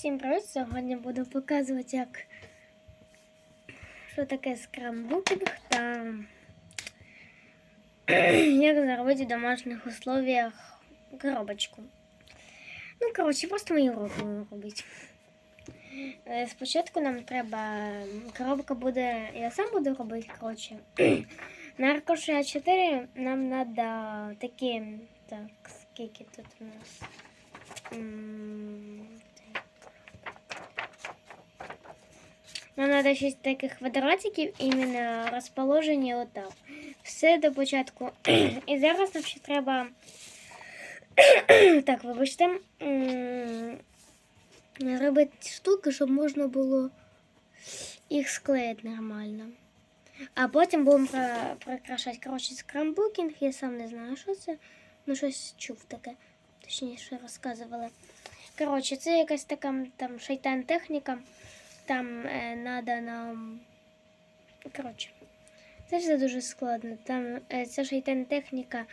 Всім привіт! Сьогодні буду показувати, як що таке скрамбукінг та як зробити в домашніх условиях коробочку. Ну, коротше, просто мої уроки робити. Е, Спочатку нам треба. Коробка буде. Я сам буду робити, коротше. На аркуші А4 нам треба такі. Так, скільки тут у нас? Нам треба 6 таких квадратиків, іменно розположені отак. Все до початку. І зараз нам ще треба. так, вибачте. Робити штуки, щоб можна було їх склеїти нормально. А потім будемо прикрашати. Коротше, скрамбукінг, я сам не знаю, що це. Ну, щось чув таке. Точніше розказували. Коротше, це якась така там шайтан техніка. Там е, надо нам. Коротше, це все дуже складно. Там е, ця шайтан техніка.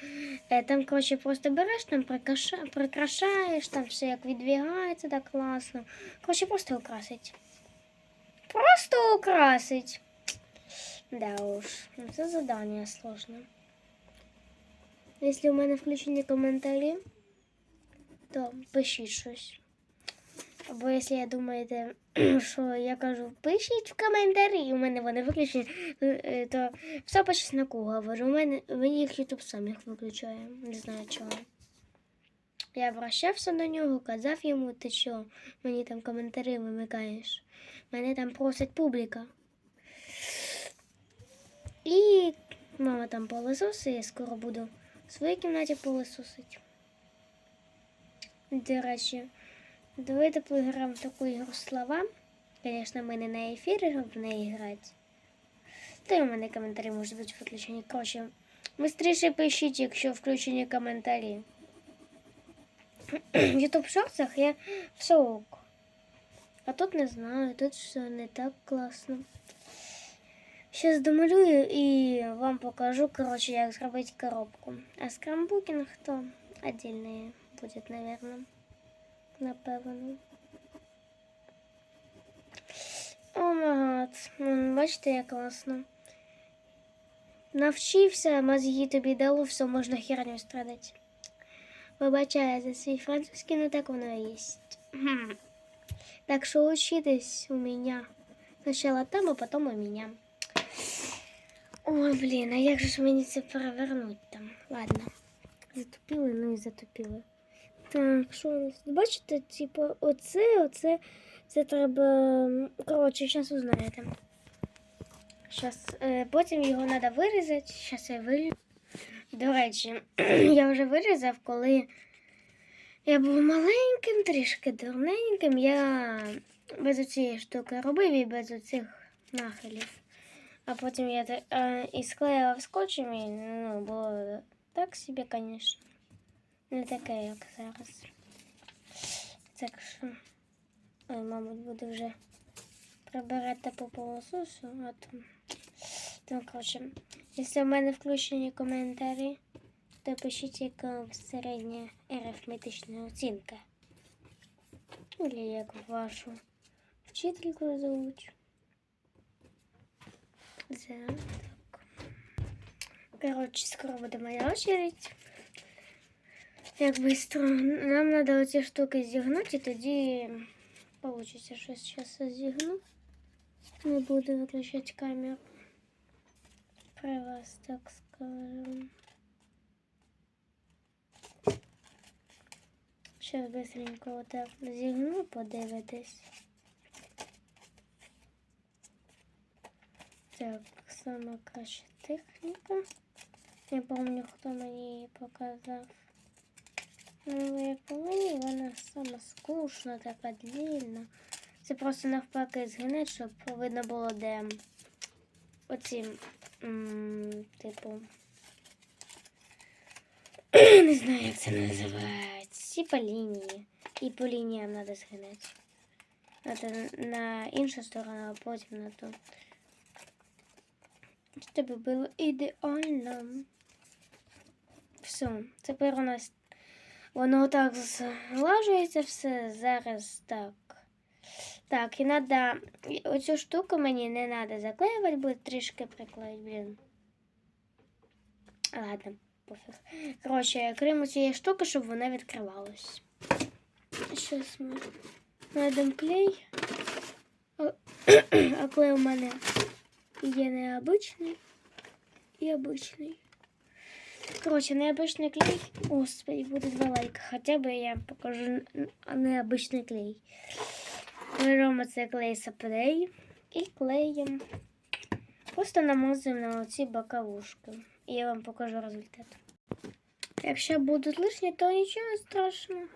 Е, там, коротше, просто береш, там прикраша, прикрашаєш, там все як відвігається так класно. Коротше, просто украсить. Просто украсить. Да уж, ну, це задання сложне. Якщо у мене включені коментарі, то пишіть щось. Або якщо я думаєте, що я кажу, пишіть в коментарі, і у мене вони виключені, е, то все по чесноку говорю. У мене мені їх Ютуб сам їх виключає. Не знаю чого. Я обращався до нього, казав йому, ти що, мені там коментарі вимикаєш. Мене там просить публіка. І мама там пилососить, я скоро буду в своїй кімнаті пилососить. До речі, давайте поіграємо в таку ігру слова. Звісно, ми не на ефірі, в неї грати. Та й у мене коментарі можуть бути виключені. Коротше, швидше пишіть, якщо включені коментарі. В Ютуб шорцах я все ок. А тут не знаю, тут все не так класно. Сейчас домалюю і вам покажу, короче, як зробити коробку. А скрамбукінг то отдельный будет, наверное. Напевно. О магад. Бачите, як класно. Навчився, мозги тобі дало, все, можна херню страдати. Вибачаю за свій французький, но так воно і є. Так що учитесь у меня. Сначала там, а потом у меня. Ой, блін, а як же ж мені це перевернуть там? Ладно. Затупили, ну і затупили. Так, що у нас? Бачите, типу, оце, оце, це треба. Коротше, зараз узнаєте. Щас, е, потім його треба вирізати. Зараз я виріжу. До речі, я вже вирізав, коли я був маленьким, трішки дурненьким. Я без цієї штуки робив і без оцих нахилів. А потім я е, і склеїла скотчем, і ну, було так собі, звісно. Не таке, як зараз. Так що, ой, мабуть, буду вже прибирати по полосусу, а то. Тому, коротше, якщо в мене включені коментарі, то пишіть, яка середня арифметична оцінка. Или як вашу вчительку зовуть. Так. Короче, скоро буде моя очередь. Як быстро. Нам надо оці штуки зігнути, і тоді получиться щось зараз зігну. Не буду виключати камеру. При вас, так скажем. Сейчас быстренько вот так зігну, подивитись. Так, сама краща техніка. Не пам'ятаю, хто мені її показав. Ну, як по мені, вона сама скучна, така длінна. Це просто навпаки згинець, щоб видно було, де оці, м, типу. Не знаю, як це називається. І по лінії. І по лініям треба згинати. Це на іншу сторону, а потім на ту. Щоб було ідеально. Все, тепер у нас воно так зглажується все. Зараз так. Так, і треба. Оцю штуку мені не треба заклеювати, буде трішки приклеїти, блін. Ладно, пофіг. Коротше, крім цієї штуки, щоб вона відкривалась. Щось ми знайдемо клей. А клей у мене є необичний і обичний. Коротше, необичний клей. Господи, буде два лайка. Хоча б я покажу н- необичний клей. Беремо цей клей сапрей і клеїмо. Просто намазуємо на оці боковушки. І я вам покажу результат. Якщо будуть лишні, то нічого страшного.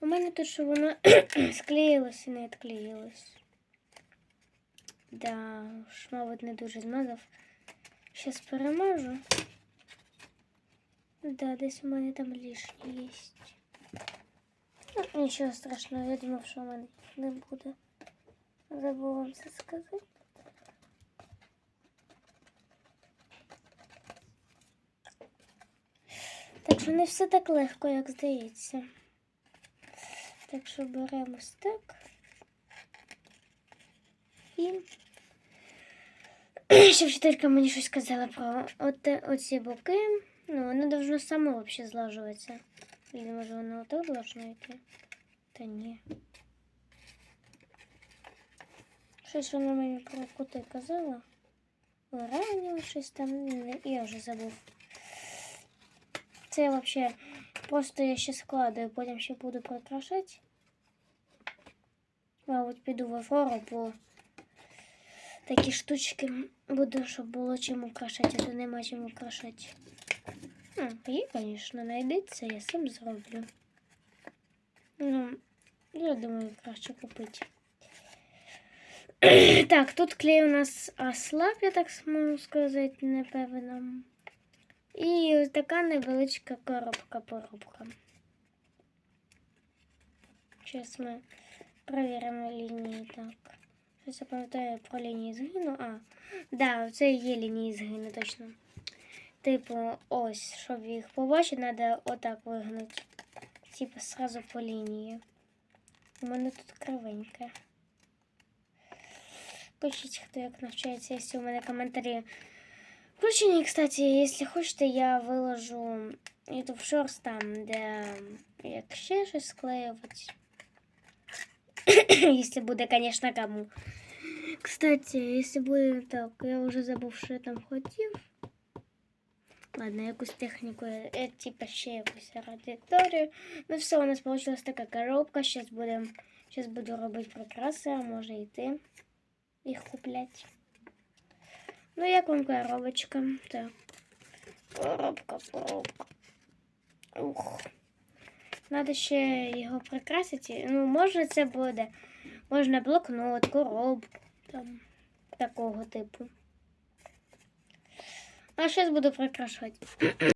У мене тут що воно склеїлось і не відклеїлось. Да, мабуть, не дуже змазав. Зараз перемажу. Да, десь у мене там лишнє є. Ну, нічого страшного, я думав, що у мене не буде. Забув вам це сказати. Так що не все так легко, як здається. Так що беремо так. І ще вчителька мені щось сказала про оці боки. Ну, воно должно само взагалі злажуватися. Или може воно отак должно йти? Та ні. Щось воно мені про кути казала. Ораннє щось там, я вже забув. Це вообще просто я ще складаю, потім ще буду прикрашати. Мабуть, піду в фору по такі штучки буду, щоб було чим украшати, а то нема чим украшати. Ну, є, звісно, знайдеться, я сам зроблю. Ну, я думаю, краще купити. так, тут клей у нас ослаб, я так можу сказати, напевно. І ось така невеличка коробка-поробка. Зараз ми перевіримо лінії так. Щось я пам'ятаю про лінії згину. А, да, це і є лінії згину, точно. Типу, ось, щоб їх побачити, треба отак вигнути. Типу, сразу по лінії. У мене тут кривеньке. Пишіть, хто як навчається, якщо у мене коментарі включені. Кстати, якщо хочете, я виложу YouTube Shorts там, де як ще щось склеювати. Если буде, конечно, кому. Кстати, если буде так, я уже забув, що я там хотів. Ладно, якусь техніку, я типа ще якусь радіаторію. Ну все, у нас получилась така коробка. Сейчас будем, сейчас буду робити прикраси, а може йти їх куплять. Ну, як вам коробочка? Так. Коробка, коробка. Ух. Надо ще його прикрасити. Ну, можна це буде. Можна блокнот, коробку. Там, такого типу. А зараз буду прикрашати.